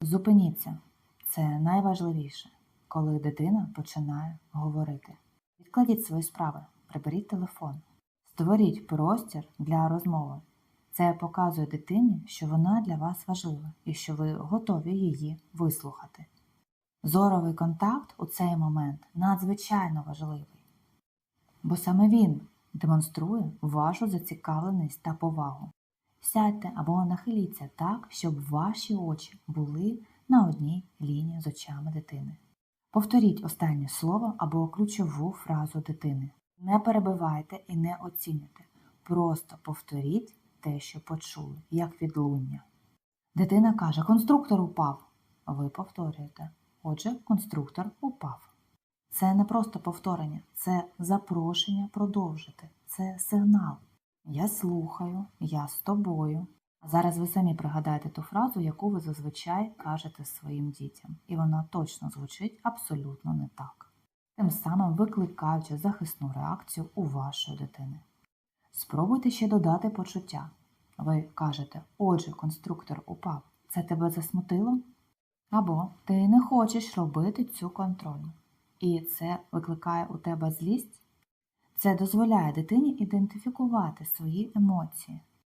Зупиніться. Це найважливіше, коли дитина починає говорити. Відкладіть свої справи, приберіть телефон, створіть простір для розмови. Це показує дитині, що вона для вас важлива і що ви готові її вислухати. Зоровий контакт у цей момент надзвичайно важливий, бо саме він демонструє вашу зацікавленість та повагу. Сядьте або нахиліться так, щоб ваші очі були на одній лінії з очами дитини. Повторіть останнє слово або ключову фразу дитини. Не перебивайте і не оцінюйте. Просто повторіть те, що почули, як відлуння. Дитина каже: конструктор упав. Ви повторюєте. Отже, конструктор упав. Це не просто повторення, це запрошення продовжити, це сигнал. Я слухаю, я з тобою. А зараз ви самі пригадаєте ту фразу, яку ви зазвичай кажете своїм дітям, і вона точно звучить абсолютно не так, тим самим викликаючи захисну реакцію у вашої дитини. Спробуйте ще додати почуття. Ви кажете, отже, конструктор упав. Це тебе засмутило? Або ти не хочеш робити цю контрольну. І це викликає у тебе злість? Це дозволяє дитині ідентифікувати свої емоції,